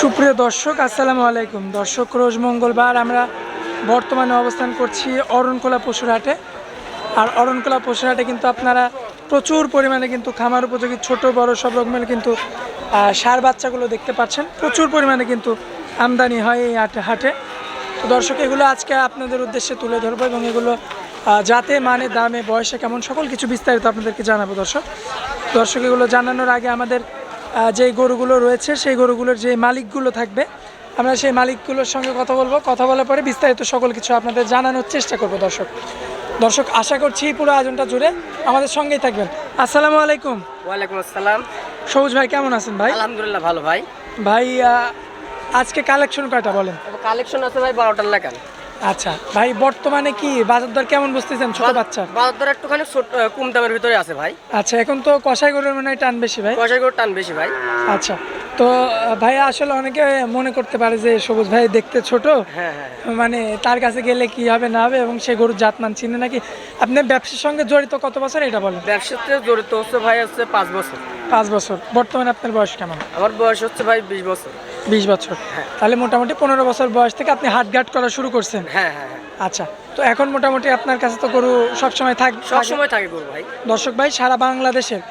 সুপ্রিয় দর্শক, আসসালামু আলাইকুম। দর্শক, রোজ মঙ্গলবার আমরা বর্তমানে অবস্থান করছি অরণকোলা পশুরহাটে আর অরণকোলা পশুরহাটে কিন্তু আপনারা প্রচুর পরিমাণে কিন্তু খামার উপযোগী, ছোট, বড়, সব রকমের কিন্তু সার বাচ্চাগুলো দেখতে পাচ্ছেন। প্রচুর পরিমাণে কিন্তু আমদানি হয় এই হাটে হাটে। তো দর্শক, এগুলো আজকে আপনাদের উদ্দেশ্যে তুলে ধরবো এবং এগুলো যাতে মানে দামে, বয়সে কেমন, সকল কিছু বিস্তারিত আপনাদেরকে জানাব দর্শক। দর্শক, এগুলো জানানোর আগে আমাদের যেই গরুগুলো রয়েছে সেই গরুগুলোর যে মালিকগুলো থাকবে আমরা সেই মালিকগুলোর সঙ্গে কথা বলব। কথা বলার পরে বিস্তারিত সকল কিছু আপনাদের জানানোর চেষ্টা করব দর্শক। দর্শক আশা করছি পুরো আয়োজনটা জুড়ে আমাদের সঙ্গেই থাকবেন। আসসালামু আলাইকুম। ওয়ালাইকুম আসসালাম। সবুজ ভাই কেমন আছেন ভাই? আলহামদুলিল্লাহ ভালো ভাই। ভাই আজকে কালেকশন কয়টা বলেন? কালেকশন আছে ভাই বারোটার লেখান আচ্ছা ভাই বর্তমানে কি বাজার দর কেমন বুঝতেছেন ছোট বাচ্চার? বাজার দর একটুখানি কম দামের ভিতরে আছে ভাই। আচ্ছা এখন তো কষাই গরুর মনে হয় টান বেশি ভাই। পয়সা করে টান বেশি ভাই। আচ্ছা তো ভাই আসলে অনেকে মনে করতে পারে যে সবুজ ভাই দেখতে ছোট। হ্যাঁ হ্যাঁ মানে তার কাছে গেলে কি হবে না হবে এবং সে গরুর জাত মান চিনে নাকি? আপনি ব্যবসার সঙ্গে জড়িত কত বছর এটা বলেন? ব্যবসাতে জড়িত হচ্ছে ভাই হচ্ছে পাঁচ বছর। পাঁচ বছর। বর্তমানে আপনার বয়স কেমন? আমার বয়স হচ্ছে ভাই বিশ বছর। বিশ বছর। তাহলে মোটামুটি পনেরো বছর বয়স থেকে আপনি হাট গাট করা শুরু করছেন। হ্যাঁ হ্যাঁ হ্যাঁ। আচ্ছা তো এখন মোটামুটি আপনার কাছে তো গরু সবসময় থাক সব সময় থাকে গরু ভাই। দর্শক ভাই সারা বাংলাদেশের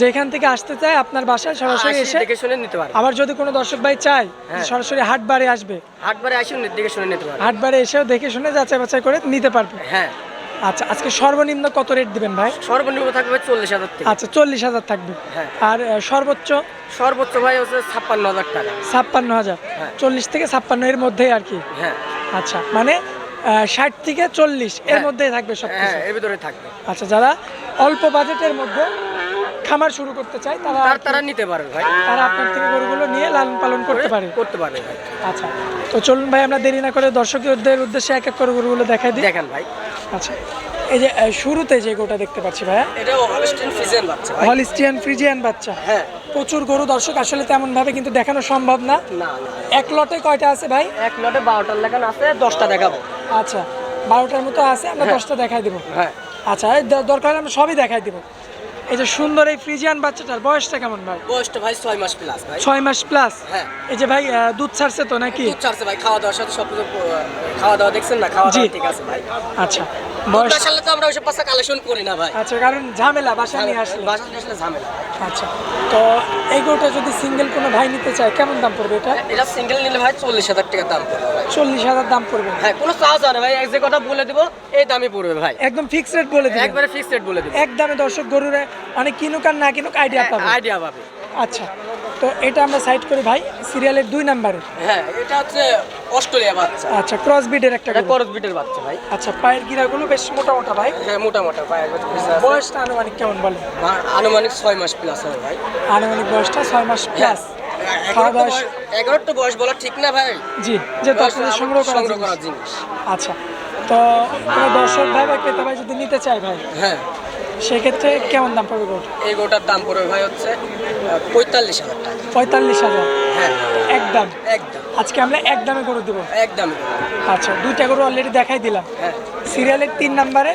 যেখান থেকে আসতে চায় আপনার বাসায় সরাসরি এসে দেখে শুনে নিতে পারে আবার যদি কোনো দর্শক ভাই চায় হ্যাঁ। সরাসরি হাটবারে আসবে হাটবারে আসি দেখে শুনে নিতে পারে হাট বারে এসেও দেখে শুনে যাচাই বাছাই করে নিতে পারবে। হ্যাঁ। আচ্ছা আজকে সর্বনিম্ন কত রেট দিবেন ভাই? সর্বনিম্ন থাকবে চল্লিশ হাজার আচ্ছা চল্লিশ হাজার থাকবে। হ্যাঁ। আর সর্বোচ্চ? সর্বোচ্চ ভাই হচ্ছে ছাপ্পান্ন হাজার টাকা। ছাপ্পান্ন হাজার। হ্যাঁ। চল্লিশ থেকে ছাপ্পান্ন এর মধ্যেই আর কি? হ্যাঁ। আচ্ছা মানে ষাট থেকে চল্লিশ এর হ্যাঁ। মধ্যেই থাকবে সব এর ভিতরে থাকবে। আচ্ছা যারা অল্প বাজেটের মধ্যে খামার শুরু করতে চায় তারা তার নিতে পারবে ভাই। তারা আপনার থেকে গরুগুলো নিয়ে লালন পালন করতে পারে। করতে পারবে ভাই। আচ্ছা তো চলুন ভাই আমরা দেরি না করে দর্শকদের উদ্দেশ্যে এক এক করে গরুগুলো দেখাই দিই। দেখেন ভাই। আচ্ছা। এই যে শুরুতে যে গোটা দেখতে পাচ্ছি ভাইয়া। এটা হলিস্টিয়ান ফ্রিজিয়ান বাচ্চা হলিস্টিয়ান ফ্রিজিয়ান বাচ্চা। হ্যাঁ। প্রচুর গরু দর্শক আসলে তেমন ভাবে কিন্তু দেখানো সম্ভব না। না এক লটে কয়টা আছে ভাই? এক লটে বারোটার লেখান আছে দশটা দেখাবো। আচ্ছা বারোটার মতো আছে আমরা হ্যাঁ। দশটা দেখাই দেবো। হ্যাঁ। আচ্ছা দরকার হলে আমরা সবই দেখাই দেবো। এই যে সুন্দর এই ফ্রিজিয়ান বাচ্চাটার বয়সটা কেমন ভাই? বয়সটা ভাই ছয় মাস প্লাস ভাই। ছয় মাস প্লাস হ্যাঁ। এই যে ভাই দুধ ছাড়ছে তো নাকি? দুধ ছাড়ছে ভাই খাওয়া দাওয়ার সাথে সব কিছু খাওয়া দাওয়া দেখছেন না? খাওয়া দাওয়া। ঠিক আছে ভাই। আচ্ছা। তো আমরা ওইসব কালেকশন করি না ভাই। আচ্ছা কারণ ঝামেলা বাসা নিয়ে আসলে। বাসা নিয়ে আসলে ঝামেলা। আচ্ছা তো এই গরুটা যদি সিঙ্গেল কোনো ভাই নিতে চায় কেমন দাম পড়বে এটা? এটা সিঙ্গেল নিলে ভাই চল্লিশ হাজার টাকা দাম পড়বে ভাই। চল্লিশ হাজার দাম পড়বে। হ্যাঁ কোনো চার্জ হয় না ভাই এক যে কথা বলে দিব এই দামই পড়বে ভাই। একদম ফিক্সড রেট বলে একবারে ফিক্সড রেট বলে দিব। এক দামে দর্শক গরুর মানে কিনুক আর না কিনুক আইডিয়া পাবে। আইডিয়া পাবে। আচ্ছা তো এটা আমরা সাইড করি ভাই সিরিয়ালের দুই নাম্বারে। হ্যাঁ এটা হচ্ছে অস্ট্রেলিয়া বাচ্চা। আচ্ছা ক্রস বিডের একটা। করস বিটের বাচ্চা ভাই। আচ্ছা পায়ের গিরাগুলো বেশ মোটা মোটা ভাই? হ্যাঁ মোটা মোটা পায়ের বয়সটা আনুমানিক কেমন বলে আনুমানিক ছয় মাস প্লাস হবে ভাই। আনুমানিক বয়সটা ছয় মাস প্লাস এগারোটা বয়স- এগারোটা বয়স বলা ঠিক না ভাই। জি আপনাদের সংগ্রহ করা জিনিস। আচ্ছা তো দর্শক ভাই বা ক্রেতা ভাই যদি নিতে চায় ভাই হ্যাঁ। সেক্ষেত্রে কেমন দাম পড়বে গরু এই গোটার দাম পড়বে ভাই হচ্ছে পঁয়তাল্লিশ হাজার টাকা। পঁয়তাল্লিশ হাজার? হ্যাঁ। একদম একদম। আজকে আমরা এক দামে গরু দেবো। একদম। আচ্ছা দুইটা গরু অলরেডি দেখাই দিলাম। হ্যাঁ। সিরিয়ালের তিন নাম্বারে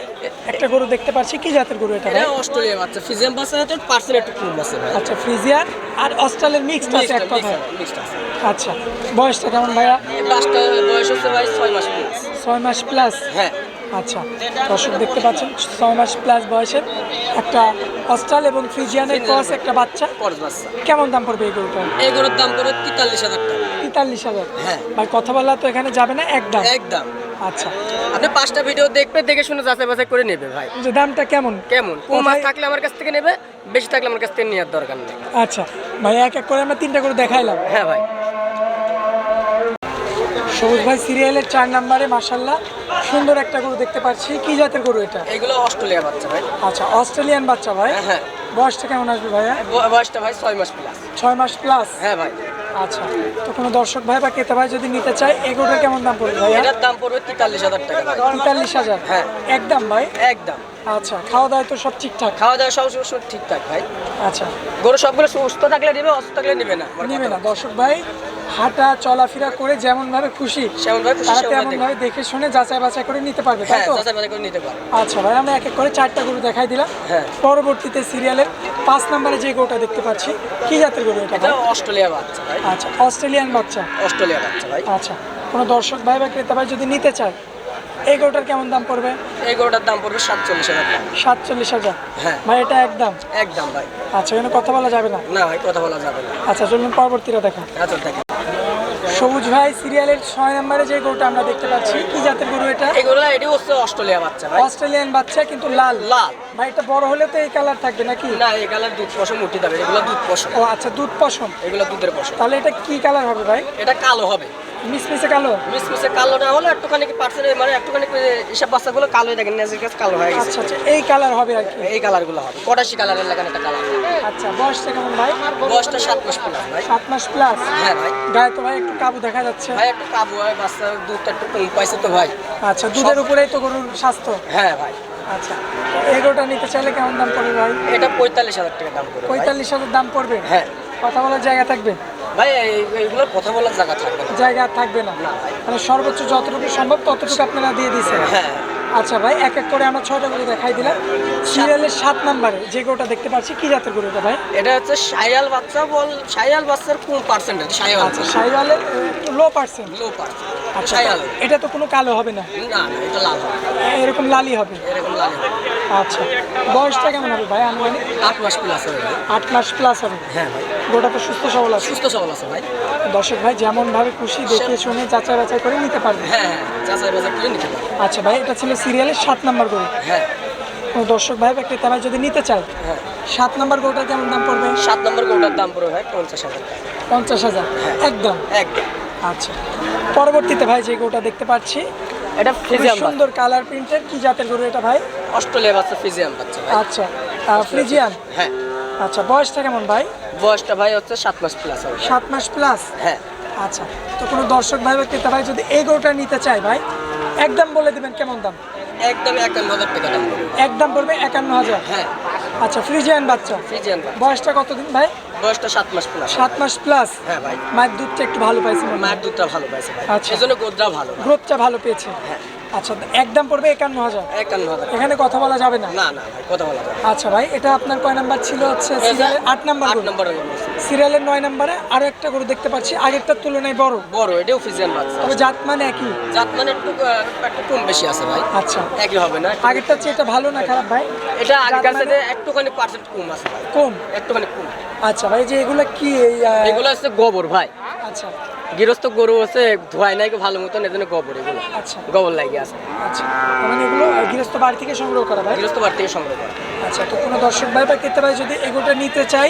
একটা গরু দেখতে পাচ্ছি। কি জাতের গরু এটা এটা অস্ট্রেলিয়া বাচ্চা। ফিজিয়াম বাচ্চা হচ্ছে পার্সেন্ট একটু কম আছে আচ্ছা ফ্রিজিয়ান আর অস্ট্রেলের মিক্সড আছে এক মিক্সড আছে। আচ্ছা বয়সটা কেমন ভাইয়া? এই বয়স হচ্ছে ভাই ছয় মাস প্লাস ছয় মাস প্লাস হ্যাঁ। আচ্ছা দর্শক দেখতে পাচ্ছেন ছয় মাস প্লাস বয়সের একটা অস্ট্রাল এবং ফ্রিজিয়ানের ক্রস একটা বাচ্চা। কেমন দাম পড়বে এই গরুটা এই গরুর দাম পড়বে তেতাল্লিশ হাজার টাকা। তেতাল্লিশ হাজার। হ্যাঁ। ভাই কথা বলা তো এখানে যাবে না একদম একদম। আচ্ছা। আপনি পাঁচটা ভিডিও দেখবে দেখে শুনে যাচাই বাছাই করে নেবে ভাই। যে দামটা কেমন? কেমন? কম মাছ থাকলে আমার কাছ থেকে নেবে বেশি থাকলে আমার কাছ থেকে নেওয়ার দরকার নেই। আচ্ছা ভাই এক এক করে আমরা তিনটা করে দেখাইলাম। হ্যাঁ ভাই। সবুজ ভাই সিরিয়ালের চার নাম্বারে মাসাল্লাহ সুন্দর একটা গরু দেখতে পাচ্ছি। কি জাতের গরু এটা? এগুলো অস্ট্রেলিয়া বাচ্চা ভাই। আচ্ছা অস্ট্রেলিয়ান বাচ্চা ভাই? হ্যাঁ, হ্যাঁ। বয়সটা কেমন আসবে ভাইয়া? বয়সটা ভাই ছয় মাস প্লাস ছয় মাস প্লাস হ্যাঁ ভাই। আচ্ছা তো কোনো দর্শক ভাই বা ক্রেতা ভাই যদি নিতে চায় এই গরুটার কেমন দাম পড়বে ভাইয়া? এটার দাম পড়বে তেতাল্লিশ হাজার টাকা ভাই। তেতাল্লিশ হাজার? হ্যাঁ। একদম ভাই? একদম। আচ্ছা খাওয়া দাওয়া তো সব ঠিকঠাক? খাওয়া দাওয়া সব সব ঠিকঠাক ভাই। আচ্ছা। গরু সবগুলো সুস্থ থাকলে নেবে অসুস্থ থাকলে নেবে না। নিবে না। দর্শক ভাই হাঁটা চলাফেরা করে যেমন ভাবে খুশি তারা তেমন ভাবে দেখে শুনে যাচাই বাছাই করে নিতে পারবে তাই হ্যাঁ তো? আচ্ছা ভাই আমরা এক এক করে চারটা গরু দেখাই দিলাম। হ্যাঁ। পরবর্তীতে সিরিয়ালের পাঁচ নম্বরে যে গরুটা দেখতে পাচ্ছি কি জাতের গরু এটা অস্ট্রেলিয়া বাচ্চা আচ্ছা অস্ট্রেলিয়ান বাচ্চা। অস্ট্রেলিয়া বাচ্চা ভাই। আচ্ছা কোনো দর্শক ভাই বা ক্রেতা ভাই যদি নিতে চায় এই গরুটার কেমন দাম পড়বে? এই গরুটার দাম পড়বে সাতচল্লিশ হাজার সাতচল্লিশ হাজার? হ্যাঁ। ভাই এটা একদম? একদম ভাই। আচ্ছা এখানে কথা বলা যাবে না? না ভাই কথা বলা যাবে না। আচ্ছা চলুন পরবর্তীটা দেখা আচ্ছা দেখেন সবুজ ভাই সিরিয়ালের ছয় নম্বরে যে গরুটা আমরা দেখতে পাচ্ছি কি জাতের গরু এটা? এগুলো এটি হচ্ছে অস্ট্রেলিয়া বাচ্চা ভাই। অস্ট্রেলিয়ান বাচ্চা কিন্তু লাল। লাল। ভাই এটা বড় হলে তো এই কালার থাকবে নাকি? না এই কালার দুধ পশম উঠে যাবে। এগুলো দুধ পশম। ও আচ্ছা দুধ পশম। এগুলো দুধের পশম। তাহলে এটা কি কালার হবে ভাই? এটা কালো হবে। মিসমিসে কালো? মিসমিসে কালো না হলে একটুখানি পার্সেন্ট মানে একটুখানি এসব বাচ্চাগুলো কালো দেখেন নেজের কাছে কালো হয়ে গেছে। আচ্ছা আচ্ছা এই কালার হবে আর কি? এই কালারগুলো হবে পটাশি কালারের লাগানো একটা কালার আচ্ছা বয়সটা কেমন ভাই? বয়সটা সাত মাস প্লাস ভাই। সাত মাস প্লাস হ্যাঁ ভাই। গায়ে তো ভাই একটু কাবু দেখা যাচ্ছে। ভাই একটু কাবু হয় বাচ্চা দুধটা একটু কম পাইছে তো ভাই। আচ্ছা দুধের উপরেই তো গরুর স্বাস্থ্য? হ্যাঁ ভাই। আচ্ছা এই গরুটা নিতে চাইলে কেমন দাম পড়বে ভাই? এটা পঁয়তাল্লিশ হাজার টাকা দাম ভাই। পঁয়তাল্লিশ হাজার দাম পড়বে? হ্যাঁ। কথা বলার জায়গা থাকবে? ভাই কথা বলার জায়গা থাকবে না। জায়গা আর থাকবে না। মানে সর্বোচ্চ যতটুকু সম্ভব ততটুকু আপনারা দিয়ে হ্যাঁ। আচ্ছা ভাই এক এক করে আমরা ছয়টা দেখাই দিলাম। সিরিয়ালের সাত নাম্বারে যে গরুটা দেখতে পাচ্ছি কি জাতের ভাই? এটা হচ্ছে সাইয়াল বাচ্চা বল সাইয়াল বাচ্চার কোন পার্সেন্টেজ সাইয়াল আচ্ছা সাইওয়ালের লো পার্সেন্ট লো পার্সেন্ট আচ্ছা এটা তো কোনো কালো হবে না। এটা লাল হবে। এরকম লালই হবে। এরকম লাল হবে। আচ্ছা। বয়সটা কেমন হবে ভাই আনুমানিক? আট মাস প্লাস হবে ভাই। আট মাস প্লাস হবে। হ্যাঁ ভাই। গোটা তো সুস্থ সবল আছে। সুস্থ সবল আছে ভাই। দর্শক ভাই যেমন ভাবে খুশি দেখে শুনে যাচাই বাছাই করে নিতে পারবে? হ্যাঁ হ্যাঁ যাচাই বাছাই করে নিতে পারবে। আচ্ছা ভাই এটা ছিল সিরিয়ালের সাত নাম্বার গরু। হ্যাঁ। দর্শক ভাই বা ক্রেতা যদি নিতে চায় হ্যাঁ। সাত নাম্বার গরুটার কেমন দাম পড়বে? সাত নম্বর গরুটার দাম পড়বে ভাই পঞ্চাশ হাজার পঞ্চাশ হাজার? একদম? একদম। আচ্ছা। পরবর্তীতে ভাই যে গরুটা দেখতে পাচ্ছি এটা ফিজিয়াম সুন্দর কালার প্রিন্টের কি জাতের গরু এটা ভাই? অস্ট্রেলিয়া বাচ্চা ফিজিয়াম বাচ্চা ভাই। আচ্ছা আহ, ফ্রিজিয়ান? হ্যাঁ। আচ্ছা বয়সটা কেমন ভাই? বয়সটা ভাই হচ্ছে সাত মাস প্লাস সাত মাস প্লাস হ্যাঁ। আচ্ছা তো কোনো দর্শক ভাই বা ক্রেতা ভাই যদি এই গরুটা নিতে চায় ভাই একদম বলে দিবেন কেমন দাম? একদম একান্ন হাজার টাকা দাম একদম পড়বে একান্ন হাজার? হ্যাঁ। আচ্ছা ফ্রিজিয়ান বাচ্চা? বাচ্চা। বয়সটা কতদিন ভাই? বয়সটা সাত মাস প্লাস সাত মাস প্লাস হ্যাঁ ভাই। মায়ের দুধটা একটু ভালো পাইছে মায়ের দুধটা ভালো পাইছে ভাই। আচ্ছা। এই জন্য গোদরা ভালো গ্রোথটা ভালো পেয়েছে। হ্যাঁ। আচ্ছা একদম পড়বে একান্ন হাজার। একান্ন হাজার। এখানে কথা বলা যাবে না? না না ভাই কথা বলা যাবে আচ্ছা ভাই এটা আপনার কয় নাম্বার ছিল হচ্ছে সিরিয়ালের? আট নাম্বার আট। নম্বরে সিরিয়ালের নয় নাম্বারে আরও একটা গরু দেখতে পাচ্ছি। আগেরটার তুলনায় বড়। বড় এটাও ফিজিয়ান বাচ্চা। তবে জাত মানে একই? জাত মানে একটু একটু কম বেশি আছে ভাই। আচ্ছা। একই হবে না? আগেরটার চেয়ে এটা ভালো না খারাপ ভাই? এটা আগেকার জাত মানে- একটুখানি পার্সেন্ট কম আছে ভাই। কম? একটুখানি কম। আচ্ছা ভাই যে এগুলো কি এগুলো হচ্ছে গোবর ভাই। আচ্ছা। গৃহস্থ গরু আছে ধোয়াই নাই ভালো মতন এজন্য গোবর এগুলো। আচ্ছা। গোবর লাগিয়ে আছে। আচ্ছা। মানে এগুলো গৃহস্থ বাড়ি থেকে সংগ্রহ করা ভাই? গৃহস্থ বাড়ি থেকে সংগ্রহ করে। আচ্ছা তো কোনো দর্শক ভাই বা ক্রেতা ভাই যদি এগুলোটা নিতে চাই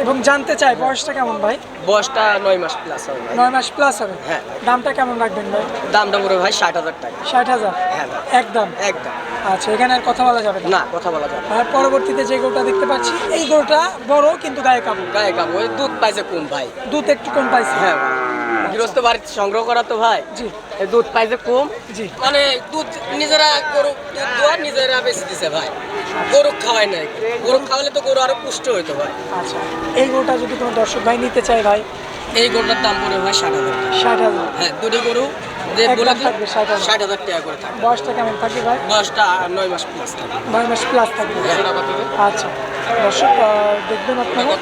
এবং জানতে চাই বয়সটা কেমন ভাই? বয়সটা নয় মাস প্লাস হবে নয় মাস প্লাস হবে? হ্যাঁ। দামটা কেমন রাখবেন ভাই? দামটা পড়বে ভাই ষাট হাজার টাকা। ষাট হাজার? হ্যাঁ একদম। একদম। আচ্ছা এখানে আর কথা বলা যাবে না? কথা বলা যাবে আর পরবর্তীতে যে গরুটা দেখতে পাচ্ছি এই গরুটা বড় কিন্তু গায়ে কাবু গায়ে কাবো দুধ পাইছে কম ভাই। দুধ একটু কম পাইছে? হ্যাঁ ভাই। গৃহস্থ বাড়িতে সংগ্রহ করা তো ভাই। জি। দুধ পাইছে কম। জি। মানে দুধ নিজেরা গরু দুধ দোয়া নিজেরা বেশি দিছে ভাই। গরু খাওয়াই নাই। গরু খাওয়ালে তো গরু আরও পুষ্ট হইতো ভাই। আচ্ছা এই গরুটা যদি কোনো দর্শক ভাই নিতে চায় ভাই এই গরুটার দাম পড়ে হয় ষাট হাজার ষাট হাজার। হ্যাঁ দুটি গরু যে একদম থাকবে 60,000 ষাট হাজার টাকা করে থাকে বয়সটা কেমন থাকবে ভাই? বয়সটা নয় মাস প্লাস থাকে নয় মাস প্লাস থাকবে। আচ্ছা দর্শক আহ, দেখবেন আপনারা।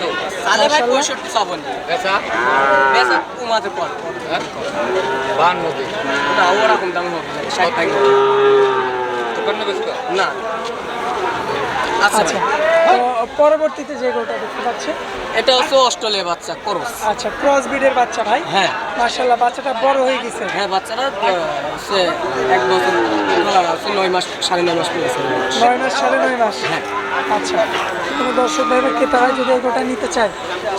তাহলে ভাই মাশাআল্লাহ। পঁয়ষট্টি চাবন বেচা? বেচা কমাতে পার দিন ওরকম দাম হবে না, ষাট টাকা। না। আচ্ছা। পরবর্তীতে যে গরুটা দেখতে পাচ্ছি এটা হচ্ছে অস্ট্রেলিয়া বাচ্চা করস। আচ্ছা ক্রস ব্রিডের বাচ্চা ভাই? হ্যাঁ। মার্শাল্লাহ বাচ্চাটা বড় হয়ে গেছে। হ্যাঁ বাচ্চাটা হচ্ছে এক বছর নয় মাস সাড়ে নয় মাস পেয়েছে নয় মাস। সাড়ে নয় মাস? হ্যাঁ। আচ্ছা কোনো দর্শক ভাই বা ক্রেতারা যদি গোটা নিতে চায়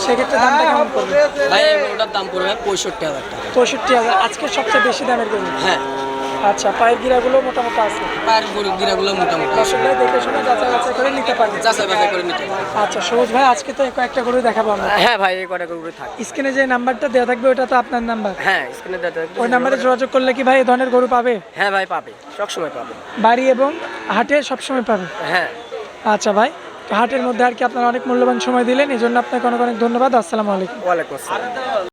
সেক্ষেত্রে দামটা কেমন পড়বে? ভাই ওটার দাম পড়বে পঁয়ষট্টি হাজার টাকা। পঁয়ষট্টি হাজার আজকে সবচেয়ে বেশি দামের গরু হ্যাঁ। আচ্ছা পায়ের গিরাগুলো মোটামুটি আছে? পায়ের গরু গিরাগুলো মোটামুটি ভাই দেখে শুনে যাচাই বাছাই করে নিতে পারবে। যাচাই বাছাই করে নিতে। আচ্ছা সবুজ ভাই আজকে তো কয়েকটা গরু দেখাবো আমরা। হ্যাঁ ভাই এই কটা গরু থাকে। স্ক্রিনে যে নাম্বারটা দেওয়া থাকবে ওটা তো আপনার নাম্বার। হ্যাঁ স্ক্রিনে দেখা ওই নাম্বারে যোগাযোগ করলে কি ভাই এই ধরনের গরু পাবে? হ্যাঁ ভাই পাবে। সবসময় পাবে। বাড়ি এবং হাটে সবসময় পাবে? হ্যাঁ। আচ্ছা ভাই হাটের মধ্যে আর কি আপনারা অনেক মূল্যবান সময় দিলেন এই জন্য আপনাকে অনেক অনেক ধন্যবাদ। আসসালামু আলাইকুম। ওয়ালাইকুম আসসালাম।